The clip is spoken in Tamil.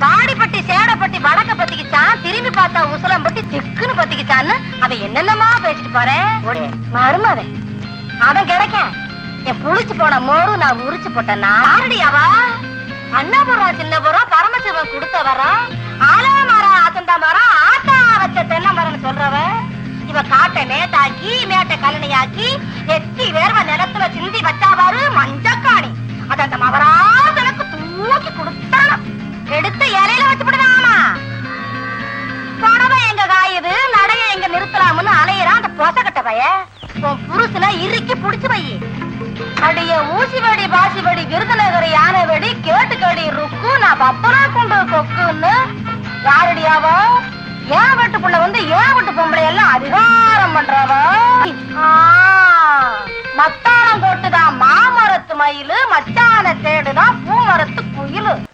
தாடிப்பட்டி சேடப்பட்டி வடக்க பத்திக்கிச்சான் திரும்பி பார்த்தா உசலம் பட்டி திக்குன்னு பத்திக்கிச்சான்னு அவன் என்னென்னமா பேசிட்டு போறேன் மருமவே அவன் கிடைக்க என் புளிச்சு போன மோரு நான் உரிச்சு போட்டேன்னா? யாரடி அவ? அண்ணபுரம் சின்னபுரம் பரமசிவன் கொடுத்த வரம் ஆலமரம் ஆத்தந்தா மரம் ஆத்தா வச்ச தென்னை மரம்னு சொல்றவ? இவ காட்டை மேட்டாக்கி மேட்டை கலனையாக்கி எத்தி வேர்வ நிலத்துல சிந்தி வச்சாவாரு மஞ்சக்காணி. அத அந்த தூக்கி கொடுத்தாலும் எடுத்து இலையில வச்சு புடவை எங்க காயுது நடைய எங்க நிறுத்தலாம்னு அலையிறான் அந்த பொசக்கட்ட பைய. உன் புருஷனை இறுக்கி புடிச்சு பைய. அடிய ஊசி வடி பாசி வடி விருதுநகர் யானை வடி கேட்டு கடி ருக்கு நான் பப்பரா கொண்டு கொக்குன்னு. யாரடியாவோ? ஏன் வீட்டுக்குள்ள வந்து ஏன் வீட்டு பொம்பளை எல்லாம் அதிகாரம் பண்றவ? ஆ, மத்தாளம் போட்டுதான் மாமரத்து மயிலு மச்சான தேடுதான் வாரத்து குயிலு.